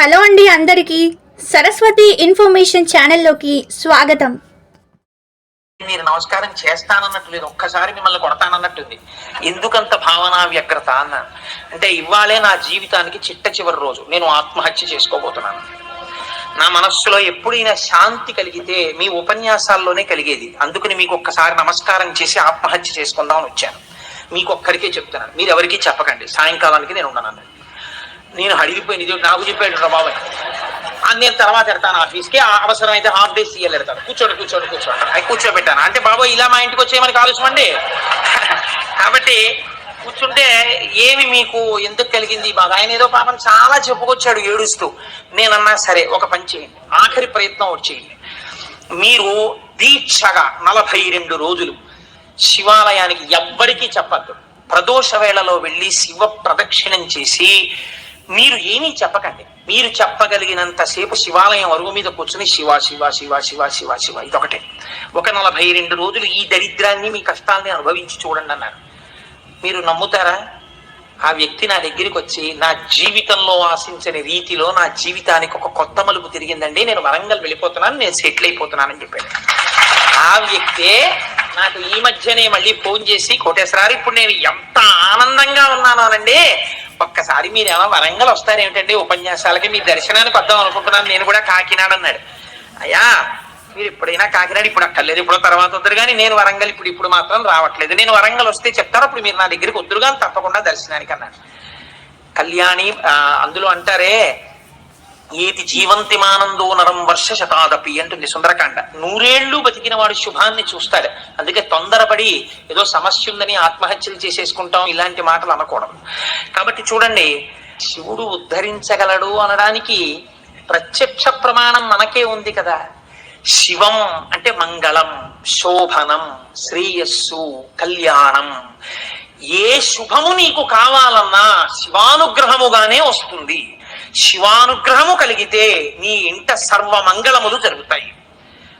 Hello అండి అందరికీ Saraswati information ఛానల్లోకి స్వాగతం. మీరు నమస్కారం చేస్తానన్నట్టు లేదు ఒక్కసారి మిమ్మల్ని కొడతానన్నట్టుంది. ఎందుకంత భావనా వ్యగ్రత అన్నాను అంటే ఇవాళే నా జీవితానికి చిట్ట చివరి రోజు. నేను ఆత్మహత్య చేసుకోబోతున్నాను. నా మనస్సులో ఎప్పుడైనా శాంతి కలిగితే మీ ఉపన్యాసాల్లోనే కలిగేది. అందుకని మీకు ఒక్కసారి నమస్కారం చేసి ఆత్మహత్య చేసుకుందామని వచ్చాను. మీకు ఒక్కరికే చెప్తున్నాను. మీరు ఎవరికీ చెప్పకండి. సాయంకాలానికి నేను ఉన్నాను నేను అడిగిపోయింది ఇది నాకు చెప్పాడు రా బాబాయ్. ఆ నేను తర్వాత వెళ్తాను ఆఫీస్కి. ఆ అవసరమైతే హాఫ్ డేస్ ఇయ్యాలి వెళ్తాను కూర్చోండి కూర్చోండి కూర్చోండి. అవి కూర్చోబెట్టాను? అంటే బాబాయ్ ఇలా మా ఇంటికి వచ్చేయమని ఆలోచన అండి కాబట్టి కూర్చుంటే ఏమి మీకు ఎందుకు కలిగింది బాధ? ఆయన ఏదో పాపం చాలా చెప్పుకొచ్చాడు ఏడుస్తూ. నేనన్నా సరే ఒక పని చేయండి. ఆఖరి ప్రయత్నం ఒకటి చేయండి. మీరు దీక్షగా నలభై రెండు రోజులు శివాలయానికి ఎవ్వరికీ చెప్పద్దు. ప్రదోష వేళలో వెళ్ళి శివ ప్రదక్షిణం చేసి మీరు ఏమీ చెప్పకండి. మీరు చెప్పగలిగినంతసేపు శివాలయం అరుగు మీద కూర్చుని శివ శివ శివ శివ శివ శివ ఇదొకటే. ఒక నలభై రెండు రోజులు ఈ దరిద్రాన్ని మీ కష్టాన్ని అనుభవించి చూడండి అన్నారు. మీరు నమ్ముతారా? ఆ వ్యక్తి నా దగ్గరికి వచ్చి నా జీవితంలో ఆశించని రీతిలో నా జీవితానికి ఒక కొత్త మలుపు తిరిగిందండి. నేను వరంగల్ వెళ్ళిపోతున్నాను నేను సెటిల్ అయిపోతున్నానని చెప్పాడు. ఆ వ్యక్తే నాకు ఈ మధ్యనే మళ్ళీ ఫోన్ చేసి కోటేశ్వరారు ఇప్పుడు నేను ఎంత ఆనందంగా ఉన్నాను అనండి. ఒక్కసారి మీరు వరంగల్ వస్తారేమిటండి ఉపన్యాసాలకి మీ దర్శనానికి వద్దాం అనుకుంటున్నాను. నేను కూడా కాకినాడ అన్నాడు. అయ్యా మీరు ఎప్పుడైనా కాకినాడ ఇప్పుడు అక్కర్లేదు. ఇప్పుడు తర్వాత వద్దరు కానీ నేను వరంగల్ ఇప్పుడు ఇప్పుడు మాత్రం రావట్లేదు. నేను వరంగల్ వస్తే చెప్తారు అప్పుడు మీరు నా దగ్గరికి వద్దురు కానీ తప్పకుండా దర్శనానికి అన్నాడు. కళ్యాణి అందులో అంటారే ఏది జీవంతిమానందో నరం వర్ష శతాదపి అంటుంది సుందరకాండ. నూరేళ్ళు బతికిన వాడు శుభాన్ని చూస్తాడు. అందుకే తొందరపడి ఏదో సమస్య ఉందని ఆత్మహత్యలు చేసేసుకుంటాం ఇలాంటి మాటలు అనకూడదు. కాబట్టి చూడండి శివుడు ఉద్ధరించగలడు అనడానికి ప్రత్యక్ష ప్రమాణం మనకే ఉంది కదా. శివం అంటే మంగళం శోభనం శ్రేయస్సు కళ్యాణం. ఏ శుభము నీకు కావాలన్నా శివానుగ్రహముగానే వస్తుంది. శివానుగ్రహము కలిగితే నీ ఇంట సర్వమంగళములు జరుగుతాయి.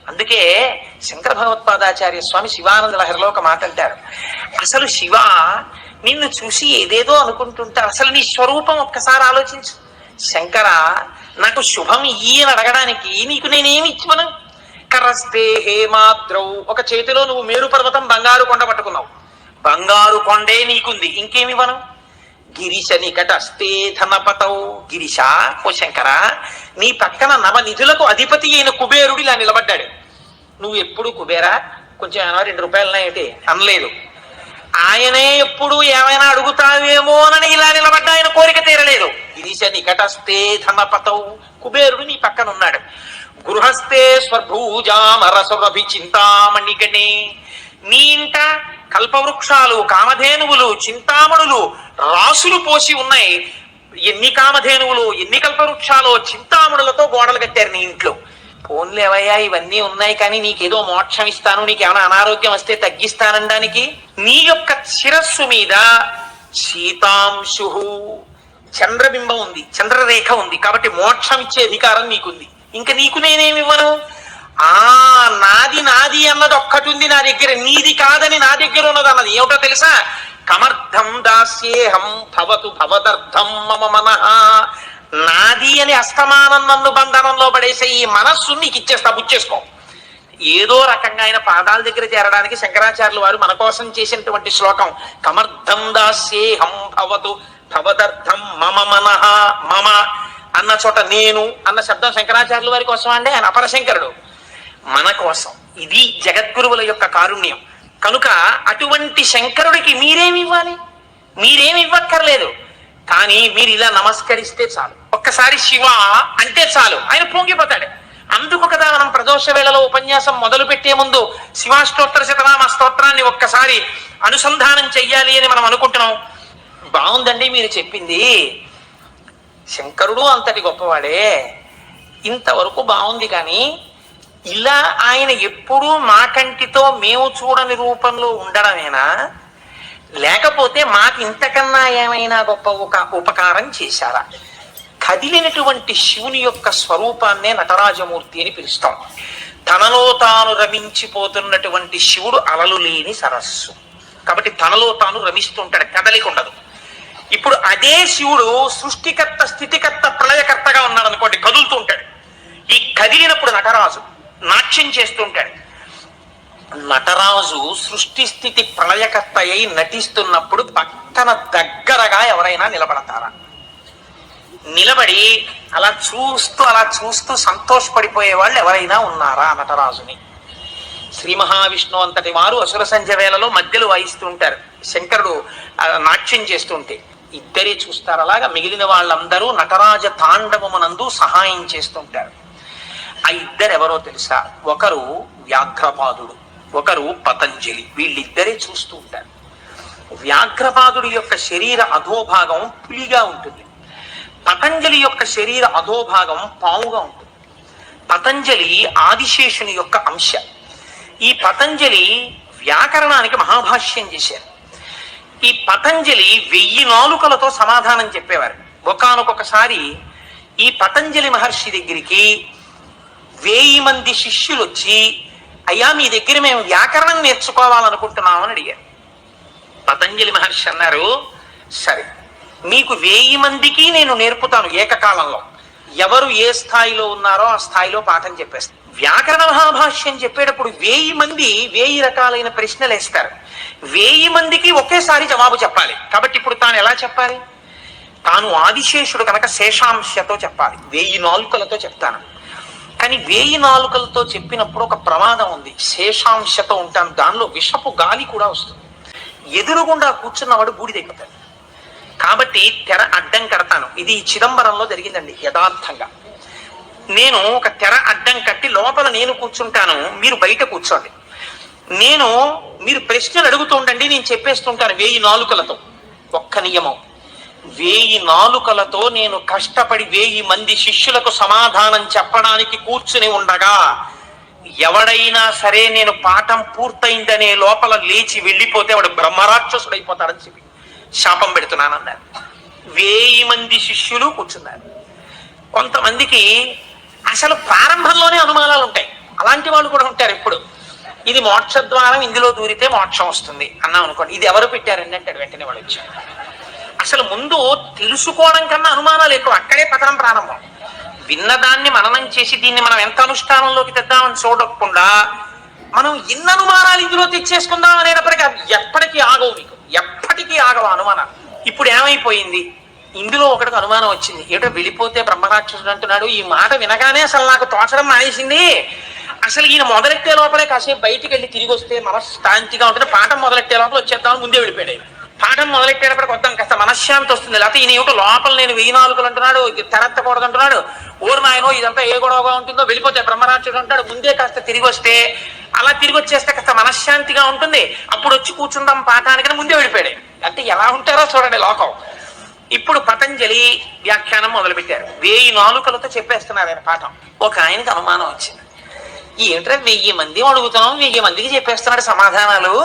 అందుకే శంకర భగవత్పాదాచార్య స్వామి శివానంద లహరిలో ఒక మాట అంటారు. అసలు శివ నిన్ను చూసి ఏదేదో అనుకుంటుంటే అసలు నీ స్వరూపం ఒక్కసారి ఆలోచించు. శంకర నాకు శుభం ఇయ్యి అని అడగడానికి నీకు నేనేమి ఇచ్చివను కరస్తే హేమాద్రౌ ఒక చేతిలో నువ్వు మేరు పర్వతం బంగారు కొండ పట్టుకున్నావు. బంగారు కొండే నీకుంది. ఇంకేమివ్వను? గిరిశ నికటస్తే ధనపతౌ. గిరిశ ఓ శంకర నీ పక్కన నవనిధులకు అధిపతి అయిన కుబేరుడు ఇలా నిలబడ్డాడు. నువ్వు ఎప్పుడు కుబేరా? కొంచెం ఏమైనా రెండు రూపాయలు ఏంటి అనలేదు. ఆయనే ఎప్పుడు ఏమైనా అడుగుతావేమోనని ఇలా నిలబడ్డ ఆయన కోరిక తీరలేదు. గిరిశ నికటస్తే ధనపతౌ. కుబేరుడు నీ పక్కన ఉన్నాడు. గృహస్థే స్వర్భూజామరసురభి చింతామణిగణే నీ ఇంట కల్పవృక్షాలు కామధేనువులు చింతామణులు రాసులు పోసి ఉన్నాయి. ఎన్ని కామధేనువులు ఎన్ని కల్పవృక్షాలు చింతామణులతో గోడలు కట్టారు నీ ఇంట్లో? పోన్లేవయ్యా ఇవన్నీ ఉన్నాయి కానీ నీకేదో మోక్షం ఇస్తాను నీకేమైనా అనారోగ్యం వస్తే తగ్గిస్తానడానికి? నీ యొక్క శిరస్సు మీద సీతాంశు చంద్రబింబం ఉంది చంద్రరేఖ ఉంది. కాబట్టి మోక్షం ఇచ్చే అధికారం నీకుంది. ఇంకా నీకు నేనేమి ఇవ్వను ఆ నాది నాది అన్నది ఒక్కటి ఉంది నా దగ్గర నీది కాదని నా దగ్గర ఉన్నది అన్నది ఏమిటో తెలుసా? కమర్థం దాస్యేహం భవతు భవదర్థం మమ మనః. నాది అని అస్తమానం నన్ను బంధనంలో పడేసే ఈ మనస్సు నీకు ఇచ్చేస్తా బుచ్చేసుకో. ఏదో రకంగా ఆయన పాదాల దగ్గర చేరడానికి శంకరాచార్యులు వారు మన కోసం చేసినటువంటి శ్లోకం. కమర్థం దాస్యేహం భవతు భవదర్థం మమ మనః. మమ అన్న చోట నేను అన్న శబ్దం శంకరాచార్యుల వారి కోసం అంటే ఆయన అపరశంకరుడు. మన కోసం. ఇది జగద్గురువుల యొక్క కారుణ్యం. కనుక అటువంటి శంకరుడికి మీరేమి ఇవ్వాలి? మీరేమి ఇవ్వక్కర్లేదు. కానీ మీరు ఇలా నమస్కరిస్తే చాలు. ఒక్కసారి శివ అంటే చాలు. ఆయన పొంగిపోతాడు. అందుకు కదా మనం ప్రదోష వేళలో ఉపన్యాసం మొదలు పెట్టే ముందు శివాష్టోత్తర శతనామ స్తోత్రాన్ని ఒక్కసారి అనుసంధానం చెయ్యాలి అని మనం అనుకుంటున్నాం. బాగుందండి మీరు చెప్పింది. శంకరుడు అంతటి గొప్పవాడే. ఇంతవరకు బాగుంది కానీ ఇలా ఆయన ఎప్పుడూ మా కంటితో మేము చూడని రూపంలో ఉండడమేనా? లేకపోతే మాకు ఇంతకన్నా ఏమైనా గొప్ప ఒక ఉపకారం చేశారా? కదిలినటువంటి శివుని యొక్క స్వరూపాన్నే నటరాజమూర్తి అని పిలుస్తాం. తనలో తాను రమించిపోతున్నటువంటి శివుడు అలలు లేని సరస్సు. కాబట్టి తనలో తాను రమిస్తుంటాడు కదలిక ఉండదు ఇప్పుడు అదే శివుడు సృష్టికర్త స్థితికర్త ప్రళయకర్తగా ఉన్నాడు అనుకోండి కదులుతూ ఉంటాడు. ఈ కదిలినప్పుడు నటరాజు నాట్యం చేస్తుంటాడు. నటరాజు సృష్టి స్థితి ప్రళయకర్త అయి నటిస్తున్నప్పుడు పక్కన దగ్గరగా ఎవరైనా నిలబడతారా? నిలబడి అలా చూస్తూ అలా చూస్తూ సంతోషపడిపోయే వాళ్ళు ఎవరైనా ఉన్నారా నటరాజుని? శ్రీ మహావిష్ణు అంతటి వారు అసుర సంధ్య వేళలో మధ్యలో వాయిస్తూ ఉంటారు శంకరుడు నాట్యం చేస్తుంటే. ఇద్దరే చూస్తారు అలాగా మిగిలిన వాళ్ళందరూ నటరాజ తాండవమునందు సహాయం చేస్తుంటారు. ఆ ఇద్దరు ఎవరో తెలుసా? ఒకరు వ్యాఘ్రపాదుడు ఒకరు పతంజలి. వీళ్ళిద్దరే చూస్తూ ఉంటారు. వ్యాఘ్రపాదుడి యొక్క శరీర అధోభాగం పులిగా ఉంటుంది. పతంజలి యొక్క శరీర అధోభాగం పావుగా ఉంటుంది. పతంజలి ఆదిశేషుని యొక్క అంశ. ఈ పతంజలి వ్యాకరణానికి మహాభాష్యం చేశారు. ఈ పతంజలి వెయ్యి నాలుకలతో సమాధానం చెప్పేవారు. ఒకానొకసారి ఈ పతంజలి మహర్షి దగ్గరికి వేయి మంది శిష్యులు వచ్చి అయ్యా మీ దగ్గర మేము వ్యాకరణం నేర్చుకోవాలనుకుంటున్నామని అడిగారు. పతంజలి మహర్షి అన్నారు సరే మీకు వేయి మందికి నేను నేర్పుతాను ఏకకాలంలో. ఎవరు ఏ స్థాయిలో ఉన్నారో ఆ స్థాయిలో పాఠం చెప్పేస్తారు. వ్యాకరణ మహాభాష్యం చెప్పేటప్పుడు వేయి మంది వేయి రకాలైన ప్రశ్నలు వేస్తారు వేయి మందికి ఒకేసారి జవాబు చెప్పాలి. కాబట్టి ఇప్పుడు తాను ఎలా చెప్పాలి? తాను ఆదిశేషుడు కనుక శేషాంశతో చెప్పాలి. వేయి నాలుకలతో చెప్తాను. కానీ వేయి నాలుకలతో చెప్పినప్పుడు ఒక ప్రమాదం ఉంది. శేషాంశత ఉంటాను. దానిలో విషపు గాలి కూడా వస్తుంది. ఎదురుగుండా కూర్చున్నవాడు బూడిదైపోతాడు. కాబట్టి తెర అడ్డం కడతాను. ఇది చిదంబరంలో జరిగిందండి యథార్థంగా. నేను ఒక తెర అడ్డం కట్టి లోపల నేను కూర్చుంటాను. మీరు బయట కూర్చోండి. నేను మీరు ప్రశ్నలు అడుగుతుండండి నేను చెప్పేస్తుంటాను వేయి నాలుకలతో. ఒక్క నియమం. వేయి నాలుకలతో నేను కష్టపడి వేయి మంది శిష్యులకు సమాధానం చెప్పడానికి కూర్చుని ఉండగా ఎవడైనా సరే నేను పాఠం పూర్తయిందనే లోపల లేచి వెళ్ళిపోతే వాడు బ్రహ్మరాక్షసుడు అయిపోతాడని చెప్పి శాపం పెడుతున్నానన్నారు వేయి మంది శిష్యులు కూర్చున్నారు. కొంతమందికి అసలు ప్రారంభంలోనే అనుమానాలు ఉంటాయి. అలాంటి వాళ్ళు కూడా ఉంటారు ఇప్పుడు ఇది మోక్ష ద్వారం ఇందులో దూరితే మోక్షం వస్తుంది అన్నాం అనుకోండి ఇది ఎవరు పెట్టారండి అంటాడు. వెంటనే వాళ్ళు వచ్చారు. అసలు ముందు తెలుసుకోవడం కన్నా అనుమానాలు ఎక్కువ. అక్కడే పతనం ప్రారంభం. విన్నదాన్ని మననం చేసి దీన్ని మనం ఎంత అనుష్ఠానంలోకి తెద్దామని చూడకుండా మనం ఇన్న అనుమానాలు ఇందులో తెచ్చేసుకుందాం అనేటప్పటికీ అవి ఎప్పటికీ ఆగవు మీకు ఎప్పటికీ ఆగవు అనుమానాలు ఇప్పుడు ఏమైపోయింది? ఇందులో ఒకటికి అనుమానం వచ్చింది. ఏటో వెళ్ళిపోతే బ్రహ్మరాక్షసుడు అంటున్నాడు ఈ మాట వినగానే అసలు నాకు తోచడం మానేసింది. అసలు ఈయన మొదలెట్టే లోపలే కాసేపు బయటికి వెళ్ళి తిరిగి వస్తే మనశ్శాంతిగా ఉంటుంది. పాఠం మొదలెట్టే లోపల వచ్చేద్దామని ముందే వెళ్ళిపోయాడు పాఠం మొదలెట్టేటప్పటికి వద్దాం కాస్త మనశ్శాంతి వస్తుంది. లేకపోతే ఈయన ఏమిటో లోపల నేను వెయ్యి నాలుగులు అంటున్నాడు తెరెత్తకూడదు అంటున్నాడు. ఓరు నాయనో ఇదంతా ఏ గొడవగా ఉంటుందో వెళ్ళిపోతే బ్రహ్మరాక్షుడు అంటాడు ముందే కాస్త తిరిగి వస్తే అలా తిరిగి వచ్చేస్తే కాస్త మనశ్శాంతిగా ఉంటుంది. అప్పుడు వచ్చి కూర్చుందాం పాఠానికి ముందే వెళ్ళిపోయాడు అంటే ఎలా ఉంటారో చూడండి లోకం. ఇప్పుడు పతంజలి వ్యాఖ్యానం మొదలుపెట్టారు. వెయ్యి నాలుకలతో చెప్పేస్తున్నారు ఆయన పాఠం. ఒక ఆయనకి అనుమానం వచ్చింది. ఏంటంటే వెయ్యి మంది అడుగుతున్నాం వెయ్యి మందికి చెప్పేస్తున్నాడు సమాధానాలు?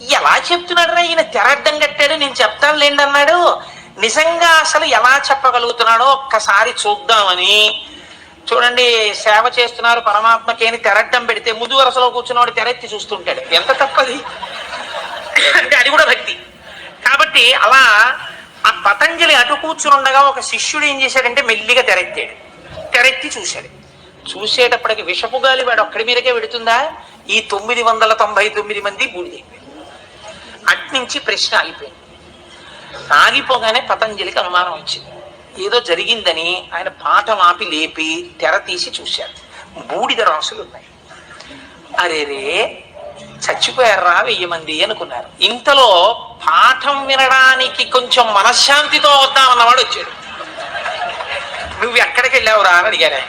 ఎలా చెప్తున్నాడు రా ఈయన తెరడ్డం కట్టాడు నేను చెప్తాను లేండి అన్నాడు. నిజంగా అసలు ఎలా చెప్పగలుగుతున్నాడో ఒక్కసారి చూద్దామని. చూడండి సేవ చేస్తున్నారు పరమాత్మకేని తెరడ్డం పెడితే ముందు వరసలో కూర్చున్నవాడు తెరెత్తి చూస్తుంటాడు. ఎంత తప్పది? అంటే అది కూడా భక్తి. కాబట్టి అలా ఆ పతంజలి అటు కూర్చుని ఉండగా ఒక శిష్యుడు ఏం చేశాడంటే మెల్లిగా తెరెత్తాడు. తెరెత్తి చూశాడు. చూసేటప్పటికి విషపు గాలి వాడు ఒక్కడి మీదకే పెడుతుందా ఈ తొమ్మిది వందల తొంభై తొమ్మిది మంది బూడిదైపోయారు. అట్నుంచి ప్రశ్న ఆగిపోయింది. ఆగిపోగానే పతంజలికి అనుమానం వచ్చింది. ఏదో జరిగిందని ఆయన పాఠం ఆపి లేపి తెర తీసి చూశారు. బూడిద రాసులు ఉన్నాయి. అరేరే చచ్చిపోయారా వెయ్యి మంది అనుకున్నారు. ఇంతలో పాఠం వినడానికి కొంచెం మనశ్శాంతితో వద్దామన్నవాడు వచ్చాడు. నువ్వు ఎక్కడికి వెళ్ళావురా అని అడిగారు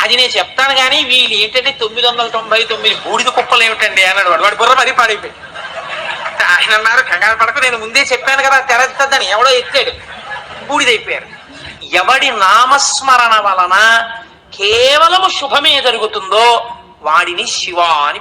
అది నేను చెప్తాను కానీ వీళ్ళు ఏంటంటే తొమ్మిది వందల తొంభై తొమ్మిది బూడిద కుప్పలు ఏమిటండి అన్నాడు వాడు. వాడు బుర్ర మరీ పాడైపోయింది. ఆయన అన్నారు కంగారు పడకు నేను ముందే చెప్పాను కదా తెరద్దని ఎవడో ఎత్తాడు బూడిదైపోయారు. ఎవడి నామస్మరణ వలన కేవలము శుభమే జరుగుతుందో వాడిని శివ అని